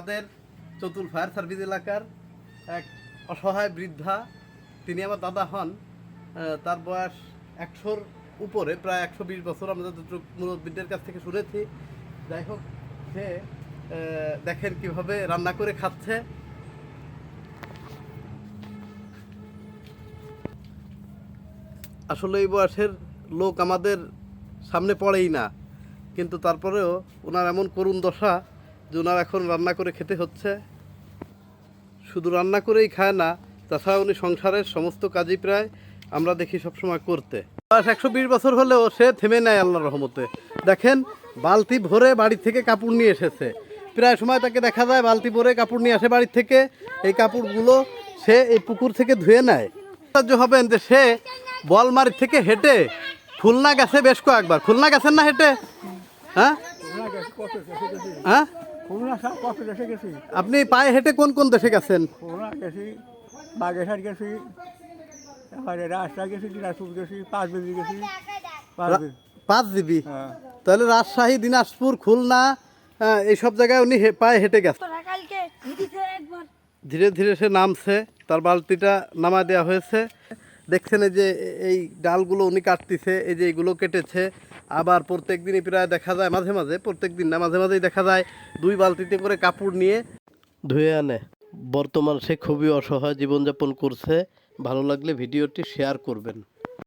আমাদের Chatul fire service এলাকার এক অসহায় বৃদ্ধা। তিনি আমার দাদা হন। তার বয়স একশোর উপরে, প্রায় একশো বিশ বছর। আমরা মুরব্বীদের কাছ থেকে শুনেছি। যাই হোক, সে দেখেন কীভাবে রান্না করে খাচ্ছে। আসলে এই বয়সের লোক আমাদের সামনে পড়েই না। কিন্তু তারপরেও ওনার এমন করুণ দশা ওনার এখন রান্না করে খেতে হচ্ছে। শুধু রান্না করেই খায় না তাছাড়া উনি সংসারের সমস্ত কাজই প্রায় আমরা দেখি সবসময় করতে। বয়স একশো বিশ বছর হলেও সে থেমে নেয় আল্লাহর রহমতে। দেখেন, বালতি ভরে বাড়ি থেকে কাপড় নিয়ে এসেছে। প্রায় সময় তাকে দেখা যায় বালতি ভরে কাপড় নিয়ে আসে বাড়ি থেকে। এই কাপড়গুলো সে এই পুকুর থেকে ধুয়ে নেয়। আশ্চর্য হবেন যে সে বলমারি থেকে হেঁটে খুলনা গেছে বেশ কয়েকবার। খুলনা গেছেন না হেঁটে? হ্যাঁ? হ্যাঁ? খুলনা সব কত দেশে গেছি। আপনি পায়ে হেঁটে কোন কোন দেশে গেছেন? খুলনা গেছি বাগেরহাট গেছি তারপরে রাজশাহী গেছি দিনাজপুর গেছি পাঁচ বেজি গেছি পাঁচ পাঁচ জিবি হ্যাঁ। তাহলে রাজশাহী দিনাজপুর খুলনা হ্যাঁ, এইসব জায়গায় উনি হে- পায়ে হেঁটে গেছে ধীরে ধীরে সে নামছে তার বালতিটা নামা দেওয়া হয়েছে। দেখছেন এই যে এই ডালগুলো উনি কাটতেছে এই যে এইগুলো কেটেছে। আবার প্রত্যেক দিনই প্রায় দেখা যায়, মাঝে মাঝে প্রত্যেক দিন না, মাঝে মাঝেই দেখা যায়, দুই বালতিতে করে কাপড় নিয়ে ধুয়ে আনে। বর্তমান সে খুবই অসহায় জীবনযাপন করছে। ভালো লাগলে ভিডিওটি শেয়ার করবেন।